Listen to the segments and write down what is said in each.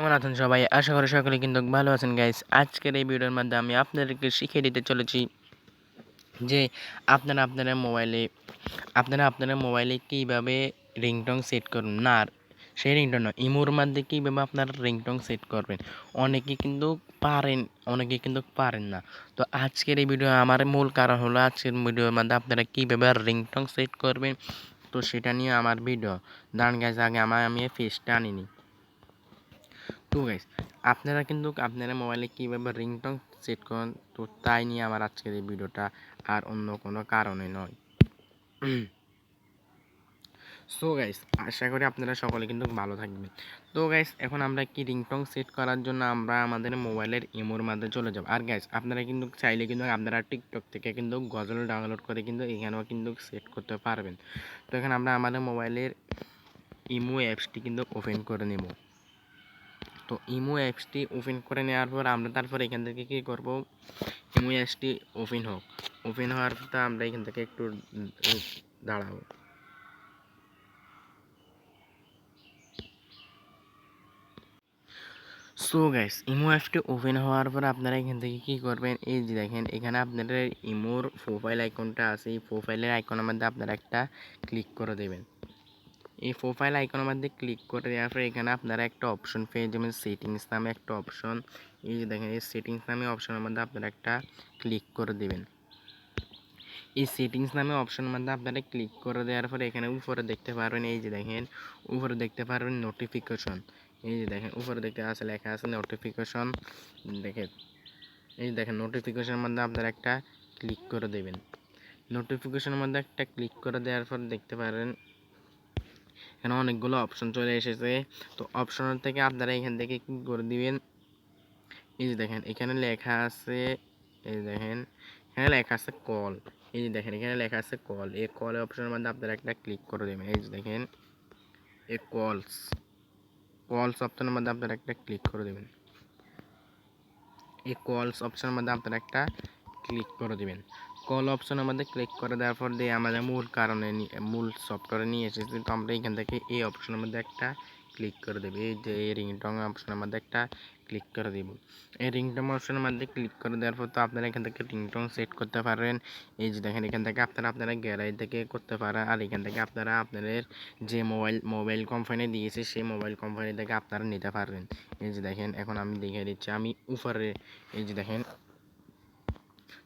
কেমন আছেন সবাই? আশা করি সকলে কিন্তু ভালো আছেন গাইস আজকের এই ভিডিওর মধ্যে আমি আপনাদেরকে শিখিয়ে দিতে চলেছি যে আপনারা আপনারা মোবাইলে, আপনারা আপনারা মোবাইলে কীভাবে রিংটং সেট করুন না সেই রিংটং নয়, ইমোর মধ্যে কীভাবে আপনারা রিংটং সেট করবেন? অনেকে কিন্তু পারেন, অনেকে কিন্তু পারেন না। তো আজকের এই ভিডিও, আমার মূল কারণ হলো আজকের ভিডিওর মধ্যে আপনারা কীভাবে রিংটং সেট করবেন? তো সেটা নিয়ে আমার ভিডিও। দাঁড়ান গাইস আগে আমার, আমি ফেসটা আনিনি তো গাইস আপনারা কিন্তু আপনারা মোবাইলে কীভাবে রিংটং সেট করেন, তো তাই নিয়ে আমার আজকের এই ভিডিওটা আর অন্য কোনো কারণে নয়। সো গাইস আশা করি আপনারা সকলে কিন্তু ভালো থাকবেন। তো গাইস এখন আমরা কি রিংটং সেট করার জন্য আমরা আমাদের মোবাইলের ইমোর মধ্যে চলে যাব। আর গাইস আপনারা কিন্তু চাইলে কিন্তু আপনারা টিকটক থেকে কিন্তু গজল ডাউনলোড করে কিন্তু এখানেও কিন্তু সেট করতে পারবেন। তো এখন আমরা আমাদের মোবাইলের ইমো অ্যাপসটি কিন্তু ওপেন করে নেব। তো ইমো অ্যাপসটি ওপেন করে নেওয়ার পর আমরা তারপর এখান থেকে কী করব? ইমো অ্যাপসটি ওপেন হোক। ওপেন হওয়ার পর আমরা এখান থেকে একটু দাঁড়াবো। সো গাইস ইমো অ্যাপটি ওপেন হওয়ার পর আপনারা এখান থেকে কী করবেন? এই যে দেখেন, এখানে আপনাদের ইমোর প্রোফাইল আইকনটা আছে। এই প্রোফাইলের আইকনের মধ্যে আপনারা একটা ক্লিক করে দেবেন। এই প্রোফাইল আইকনের মধ্যে ক্লিক করে দেওয়ার পর এখানে আপনারা একটা অপশন পেয়ে যাবেন সেটিংস নামে একটা অপশন এই যে দেখেন, এই সেটিংস নামে অপশনের মধ্যে আপনারা একটা ক্লিক করে দেবেন। এই সেটিংস নামে অপশনের মধ্যে আপনারা ক্লিক করে দেওয়ার পরে এখানে উপরে দেখতে পারবেন, এই যে দেখেন, উপরে দেখতে পারবেন নোটিফিকেশন এই যে দেখেন, উপরে দেখতে আছে, লেখা আছে নোটিফিকেশন দেখেন, এই দেখেন নোটিফিকেশনের মধ্যে আপনারা একটা ক্লিক করে দেবেন। নোটিফিকেশনের মধ্যে একটা ক্লিক করে দেওয়ার পর দেখতে পারেন এখানে অনেকগুলো অপশন চলে এসেছে। তো অপশনের থেকে আপনারা এখান থেকে কি করে দিবেন? এই যে দেখেন, এখানে লেখা আছে, এই দেখেন, এখানে লেখা আছে কল এই যে দেখেন, এখানে লেখা আছে কল এই কল অপশনের মধ্যে আপনারা একটা ক্লিক করে দেবেন। এই যে দেখেন এই কলস কলস অপশনের মধ্যে আপনারা একটা ক্লিক করে দেবেন। এই কলস অপশনের মধ্যে আপনারা একটা ক্লিক করে দেবেন। কল অপশনের মধ্যে ক্লিক করে, দেওয়ার পর দিয়ে আমাদের মূল কারণে মূল সফটওয়্যারে নিয়ে এসেছি তো আমরা এখান থেকে এই অপশনের মধ্যে একটা ক্লিক করে দেবো, এই যে এই রিংটং অপশনের মধ্যে একটা ক্লিক করে দেব। এই রিংটং অপশনের মধ্যে ক্লিক করে দেওয়ার পর তো আপনারা এখান থেকে রিংটং সেট করতে পারেন। এই যে দেখেন এখান থেকে আপনারা আপনারা গ্যালারি থেকে করতে পারেন, আর এখান থেকে আপনারা আপনাদের যে মোবাইল মোবাইল কোম্পানি দিয়েছে, সেই মোবাইল কোম্পানি থেকে আপনারা নিতে পারবেন। এই যে দেখেন, এখন আমি দেখে দিচ্ছি, আমি উপরে, এই যে দেখেন।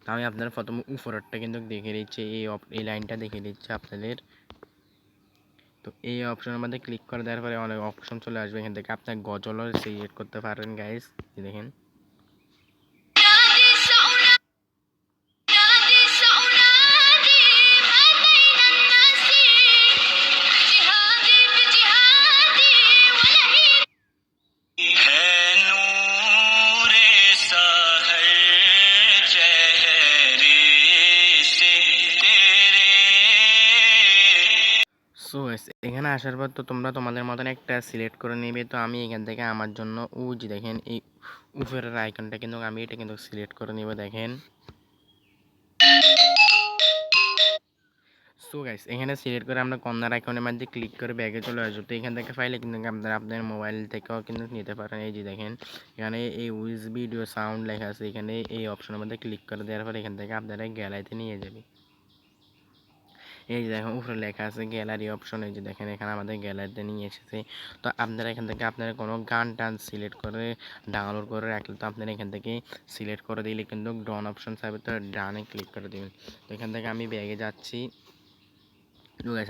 তো আমি আপনার প্রথম উপরেরটা কিন্তু দেখে দিচ্ছি এই এই লাইনটা দেখে দিচ্ছি আপনাদের। তো এই অপশনের মধ্যে ক্লিক করে দেওয়ার পরে অনেক অপশন চলে আসবে এখান থেকে। আপনার গজলও সিলেক্ট করতে পারেন গাইস দেখেন। সো এখানে আসার পর তো তোমরা তোমাদের মতন একটা সিলেক্ট করে নেবে। তো আমি এখান থেকে আমার জন্য যে দেখেন, এই উপরের আইকনটা কিন্তু আমি এটা কিন্তু সিলেক্ট করে নেব, দেখেন। সো গাইস এখানে সিলেক্ট করে আমরা কর্নার আইকনের মধ্যে ক্লিক করে ব্যাগে চলে আসব। তো এখান থেকে ফাইলে কিন্তু আপনারা আপনার মোবাইল থেকেও কিন্তু নিতে পারেন। এই যে দেখেন, এখানে এই উইজ ভিডিও সাউন্ড লেখা আছে। এখানে এই অপশনের মধ্যে ক্লিক করে দেওয়ার পর এখান থেকে আপনারা গ্যালারিতে নিয়ে যাবে। এই যে দেখেন, উপরে লেখা আছে গ্যালারি অপশন, এই যে দেখেন এখানে আমাদের গ্যালারিতে নিয়ে এসেছে। তো আপনারা এখান থেকে আপনারা কোনো গান টান সিলেক্ট করে ডাউনলোড করে রাখলে তো আপনারা এখান থেকে সিলেক্ট করে দিলে কিন্তু ডন অপশন থাকবে তো ডানে ক্লিক করে দেবেন। তো এখান থেকে আমি ব্যাগে যাচ্ছি।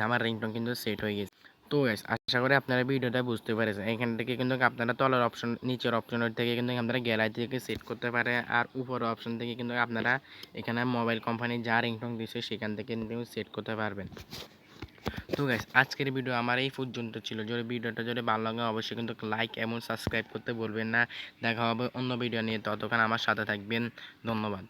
আমার রিংটন কিন্তু সেট হয়ে গেছে। তো আশা করি আপনারা ভিডিওটা বুঝতে পেরেছেন। এখান থেকে কিন্তু আপনারা তলের অপশন নিচের অপশনের থেকে কিন্তু আপনারা গ্যালারি থেকে সেট করতে পারে আর উপরের অপশন থেকে কিন্তু আপনারা এখানে মোবাইল কোম্পানি যা রিংটং দিচ্ছে সেখান থেকে কিন্তু সেট করতে পারবেন। তো গাইস আজকের ভিডিও আমার এই পর্যন্ত ছিল। যদি ভিডিওটা যদি ভালো লাগে, অবশ্যই কিন্তু লাইক এবং সাবস্ক্রাইব করতে বলবেন না। দেখা হবে অন্য ভিডিও নিয়ে। ততক্ষণ আমার সাথে থাকবেন। ধন্যবাদ।